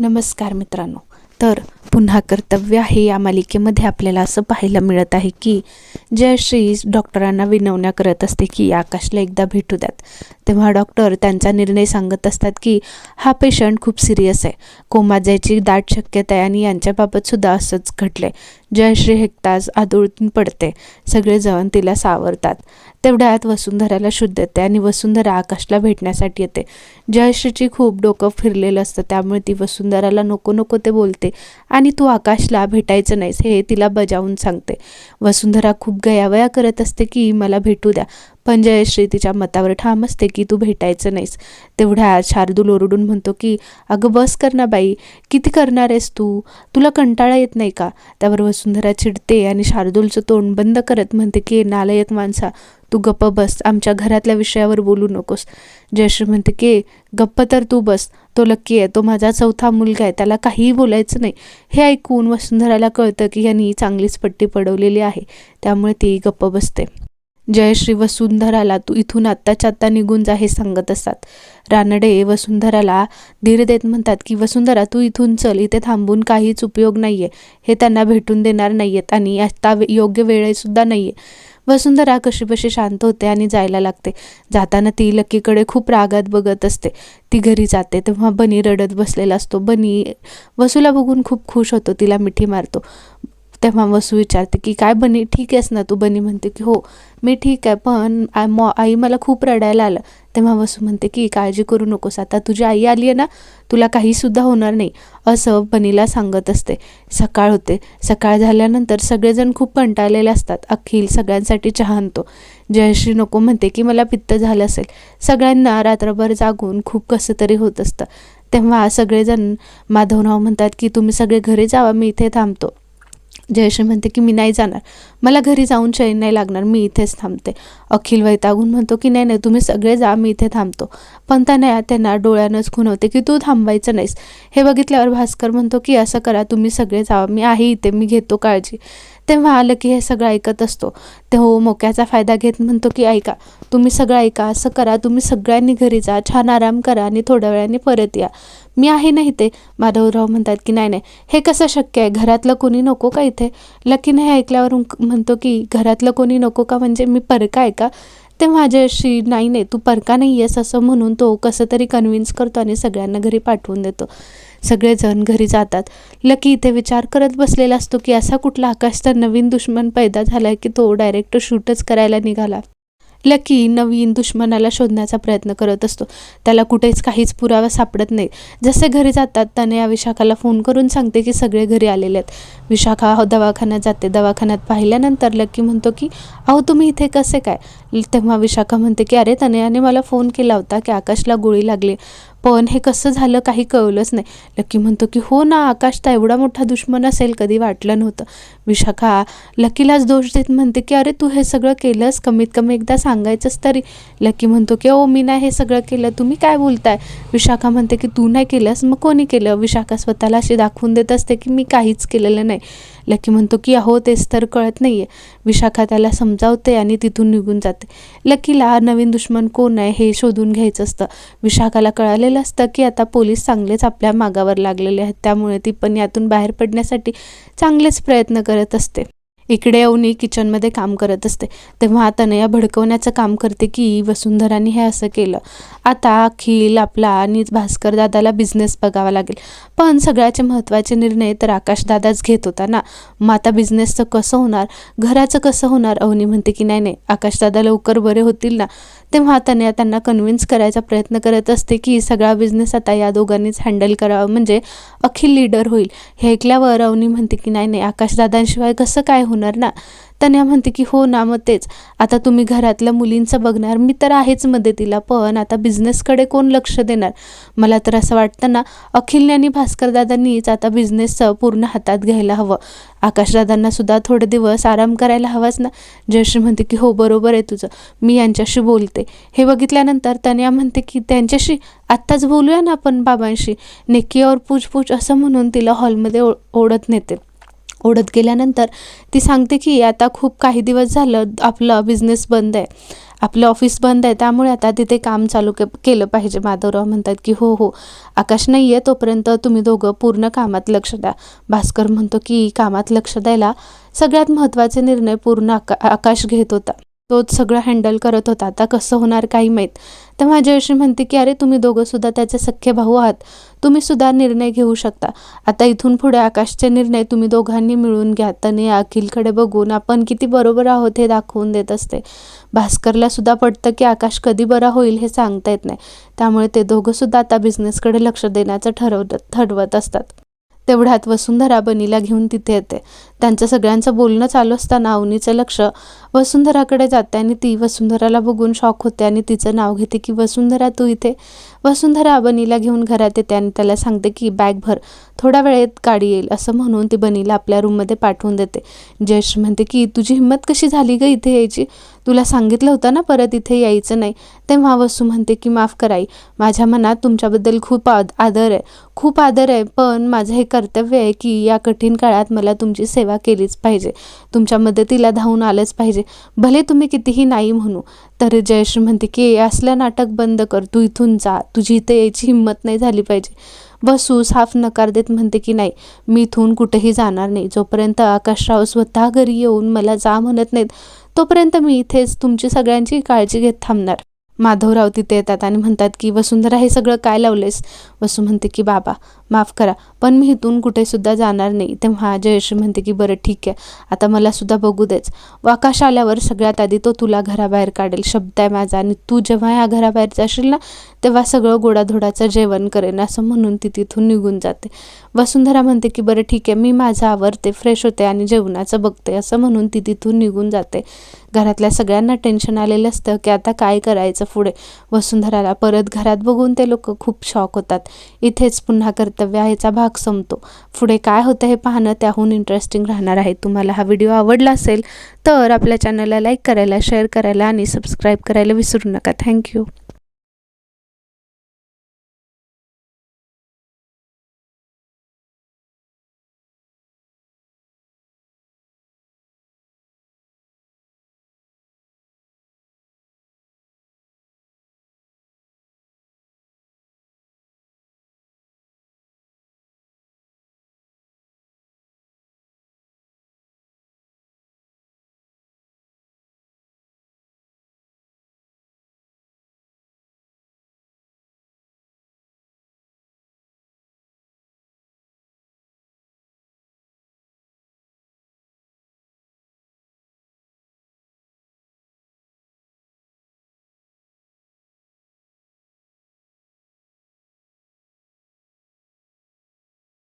नमस्कार मित्रांनो. तर पुन्हा कर्तव्य आहे या मालिकेमध्ये आपल्याला असं पाहायला मिळत आहे की जयश्री डॉक्टरांना विनवण्या करत असते की आकाशला एकदा भेटू द्यात. तेव्हा डॉक्टर त्यांचा निर्णय सांगत असतात की हा पेशंट खूप सिरियस आहे. कोमा जायची दाट शक्यता आहे आणि यांच्याबाबतसुद्धा असंच घडलं आहे जयश्री हेकताच आदळून पडते. सगळेजण तिला सावरतात. तेवढ्यात वसुंधराला शुद्ध येते आणि वसुंधरा आकाशला भेटण्यासाठी येते. जयश्रीची खूप डोकं फिरलेलं असतं त्यामुळे ती वसुंधराला नको नको ते बोलते. आणि तू आकाशला भेटायचं नाहीस हे तिला बजावून सांगते. वसुंधरा खूप गयावया करत असते की मला भेटू द्या. पण जयश्री तिच्या मतावर ठाम असते की तू भेटायचं नाहीस. तेवढ्या शार्दूल ओरडून म्हणतो की अगं बस कर ना बाई किती करणार आहेस तू? तुला कंटाळा येत नाही का? त्यावर वसुंधरा चिडते आणि शार्दूलचं तोंड बंद करत म्हणते की नालायक माणसा तू गप्प बस. आमच्या घरातल्या विषयावर बोलू नकोस. जयश्री म्हणते की गप्प तर तू बस. तो लक्की आहे. तो माझा चौथा मुलगा आहे. त्याला काहीही बोलायचं नाही. हे ऐकून वसुंधराला कळतं की यांनी चांगलीच पट्टी पडवलेली आहे. त्यामुळे ती गप्प बसते. जयश्री वसुंधराला तू इथून आत्ताच्या आत्ता निघून जा हे सांगत असतात. रानडे वसुंधराला धीर देत म्हणतात की वसुंधरा तू इथून चल इथे थांबून काहीच उपयोग नाही आहे हे त्यांना भेटून देणार नाही आहेत आणि आत्ता वे- योग्य वेळेसुद्धा नाही आहे वसुंधरा कशीबशी शांत होते आणि जायला लागते. जाताना ती लकीकडे खूप रागात बघत असते. ती घरी जाते तेव्हा बनी रडत बसलेला असतो. बनी वसूला बघून खूप खुश होतो तिला मिठी मारतो. तेव्हा वसू विचारते की काय बनी? ठीक आहेस ना तू? बनी म्हणते की हो मी ठीक आहे पण मॉ आई मला खूप रडायला आलं. तेव्हा वसू म्हणते की काळजी करू नकोस आता तुझी आई आली आहे ना तुला काहीसुद्धा होणार नाही असं बनीला सांगत असते. सकाळ होते. सकाळ झाल्यानंतर सगळेजण खूप कंटाळलेले असतात. अखिल सगळ्यांसाठी चहा आणतो. जयश्री नको म्हणते की मला पित्त झालं असेल. सगळ्यांना रात्रभर जागून खूप कसं तरी होत असतं. तेव्हा सगळेजण माधवराव म्हणतात की तुम्ही सगळे घरी जावा मी इथे थांबतो. जयश्री म्हणते की मी नाही जाणार. मला घरी जाऊन चैन नाही लागणार. मी इथेच थांबते. अखिल वैतागून म्हणतो की नाही नाही तुम्ही सगळे जा. मी इथे थांबतो. पण त्यांना त्यांना डोळ्यानंच खुणवते की तू थांबायचं नाहीस. हे बघितल्यावर भास्कर म्हणतो की असं करा. तुम्ही सगळे जावा मी आहे इथे. मी घेतो काळजी. तेव्हा आलं की हे सगळं ऐकत असतो. ते हो मोक्याचा फायदा घेत म्हणतो की ऐका. तुम्ही सगळं ऐका. असं करा. तुम्ही सगळ्यांनी घरी जा. छान आराम करा आणि थोड्या वेळाने परत या. मी आहे ना इथे? माधवराव म्हणतात की नाही नाही हे कसं शक्य आहे? घरातलं कोणी नको का इथे? लकीने हे ऐकल्यावर म्हणतो की घरातलं कोणी नको का? म्हणजे मी परका आहे का? ते माझ्याशी नाही नाही तू परका नाही आहेस असं म्हणून तो कसं तरी कन्व्हिन्स करतो आणि सगळ्यांना घरी पाठवून देतो. सगळेजण घरी जातात. लकी इथे विचार करत बसलेला असतो की असा कुठला आकाश तर नवीन दुश्मन पैदा झाला की तो डायरेक्ट शूटच करायला निघाला? लकी नवीन दुश्मनाला शोधण्याचा प्रयत्न करत असतो. त्याला कुठेच काहीच पुरावा सापडत नाही. जसे घरी जातात त्याने या विशाखाला फोन करून सांगते की सगळे घरी आलेले आहेत. विशाखा दवाखान्यात जाते. दवाखान्यात पाहिल्यानंतर लकी म्हणतो की अहो तुम्ही इथे कसे काय? तेव्हा विशाखा म्हणते की अरे तनयाने मला फोन केला होता की आकाशला गोळी लागली. पण हे कसं झालं काही कळलंच नाही. लकी म्हणतो की हो ना आकाश तर एवढा मोठा दुश्मन असेल कधी वाटलं नव्हतं. विशाखा लकीलाच दोष देत म्हणते की अरे तू हे सगळं केलंस? कमीत कमी एकदा सांगायचंच तरी. लकी म्हणतो की ओ मी नाही हे सगळं केलं. तुम्ही काय बोलताय? विशाखा म्हणते की तू नाही केलंस? मग कोणी केलं? विशाखा स्वतःला अशी दाखवून देत असते की मी काहीच केलेलं नाही. लकी म्हणतो की अहो तेच तर कळत नाही आहे विशाखा त्याला समजावते आणि तिथून निघून जाते. लकीला नवीन दुश्मन कोण आहे हे शोधून घ्यायचं असतं. विशाखाला कळालेलं असतं की आता पोलीस चांगलेच आपल्या मागावर लागलेले आहेत. त्यामुळे ती पण यातून बाहेर पडण्यासाठी चांगलेच प्रयत्न करत असते. इकडे अवनी किचनमध्ये काम करत असते. तेव्हा तनया भडकवण्याचं काम करते की वसुंधराने हे असं केलं. आता अखिल आपला आणि भास्कर दादाला बिझनेस बघावा लागेल. पण सगळ्याचे महत्त्वाचे निर्णय तर आकाशदादाच घेत होता ना? मग आता बिझनेसचं कसं होणार? घराचं कसं होणार? अवनी म्हणते की नाही नाही आकाशदादा लवकर बरे होतील ना? तेव्हा तनया त्यांना कन्व्हिन्स करायचा प्रयत्न करत असते की सगळा बिझनेस आता या दोघांनीच हँडल करावा. म्हणजे अखिल लीडर होईल. हे ऐकल्यावर अवनी म्हणते की नाही नाही आकाशदादांशिवाय कसं काय होणार? ना? तन्या म्हणते की हो ना मग तेच. आता तुम्ही घरातल्या मुलींचं बघणार. मी तर आहेच मदतीला पण आता बिझनेसकडे कोण लक्ष देणार? मला तर असं वाटतं ना अखिलने आणि भास्करदादांनीच आता बिझनेसचं पूर्ण हातात घ्यायला हवं. आकाशदादांना सुद्धा थोडे दिवस आराम करायला हवाच ना? जयश्री म्हणते की हो बरोबर आहे तुझं. मी यांच्याशी बोलते. हे बघितल्यानंतर तन्या म्हणते की त्यांच्याशी? आत्ताच बोलूया ना आपण बाबांशी? नेकी और पूछ पूछ असं म्हणून तिला हॉलमध्ये ओ ओढत नेते. ओढत गेल्यानंतर ती सांगते की आता खूप काही दिवस झालं आपलं बिझनेस बंद आहे. आपलं ऑफिस बंद आहे. त्यामुळे आता तिथे काम चालू के केलं पाहिजे. माधवराव म्हणतात की हो हो. आकाश नाही आहे तोपर्यंत तुम्ही दोघं पूर्ण कामात लक्ष द्या. भास्कर म्हणतो की कामात लक्ष द्यायला सगळ्यात महत्त्वाचे निर्णय पूर्ण आका आकाश घेत होता. तोच सगळं हँडल करत होता. आता कसं होणार काही माहीत. तेव्हा जयश्री म्हणते की अरे तुम्ही दोघं सुद्धा त्याचे सख्खे भाऊ आहात. तुम्ही सुद्धा निर्णय घेऊ शकता. आता इथून पुढे आकाशचे निर्णय तुम्ही दोघांनी मिळून घ्या. तने अखिलकडे बघून आपण किती बरोबर आहोत हे दाखवून देत असते. भास्करला सुद्धा पटतं की आकाश कधी बरा होईल हे सांगता येत नाही. त्यामुळे ते दोघंसुद्धा आता बिझनेसकडे लक्ष देण्याचं ठरवत ठरवत असतात. तेवढ्यात वसुंधरा बनीला घेऊन तिथे येते. त्यांचं सगळ्यांचं बोलणं चालू असताना अवनीचं लक्ष वसुंधराकडे जाते आणि ती वसुंधराला बघून शॉक होते आणि तिचं नाव घेते की वसुंधरा तू इथे? वसुंधरा बनीला घेऊन घरात येते आणि त्याला सांगते की बॅग भर थोड्या वेळेत गाडी येईल असं म्हणून ती बनीला आपल्या रूममध्ये पाठवून देते. जयश म्हणते की तुझी हिंमत कशी झाली ग इथे यायची? तुला सांगितलं होतं ना परत इथे यायचं नाही. तेव्हा वसू म्हणते की माफ कराई माझ्या मनात तुमच्याबद्दल खूप आद आदर आहे. खूप आदर आहे पण माझं हे कर्तव्य आहे की या कठीण काळात मला तुमची सेवा केलीच पाहिजे. तुमच्या मदतीला धावून आलंच पाहिजे. भले तुम्ही कितीही नाही म्हणू तर जयश्री म्हणते की असलं नाटक बंद कर. तू इथून जा. तुझी इथे यायची हिंमत नाही झाली पाहिजे. वसू साफ नकार देत म्हणते की नाही. मी इथून कुठेही जाणार नाही. जोपर्यंत आकाशराव स्वतः घरी येऊन मला जा म्हणत नाहीत तोपर्यंत मी इथेच तुमची सगळ्यांची काळजी घेत थांबणार. माधवराव तिथे येतात आणि म्हणतात की वसुंधरा हे सगळं काय लावलेस? वसू म्हणते की बाबा माफ करा पण मी इथून कुठेसुद्धा जाणार नाही. तेव्हा जयश्री म्हणते की बरं ठीक आहे आता मला सुद्धा बघू देच. आकाश आल्यावर सगळ्यात आधी तो तुला घराबाहेर काढेल. शब्द आहे माझा आणि तू जेव्हा या घराबाहेर जाशील ना तेव्हा सगळं गोडाधोडाचं जेवण करेन असं म्हणून ती तिथून निघून जाते. वसुंधरा म्हणते की बरं ठीक आहे मी माझं आवरते फ्रेश होते आणि जेवणाचं बघते असं म्हणून ती तिथून निघून जाते. घरातल्या सगळ्यांना टेन्शन आलेलं असतं की आता काय करायचं पुढे? वसुंधराला परत घरात बघून ते लोक खूप शॉक होतात. इथेच पुन्हा कर्तव्य भाग संपतो. पुढे काय होतं हे पाहणं त्याहून इंटरेस्टिंग राहणार आहे. तुम्हाला हा व्हिडिओ आवडला असेल तर आपल्या चॅनलला लाईक करायला शेअर करायला आणि सबस्क्राईब करायला विसरू नका. थँक्यू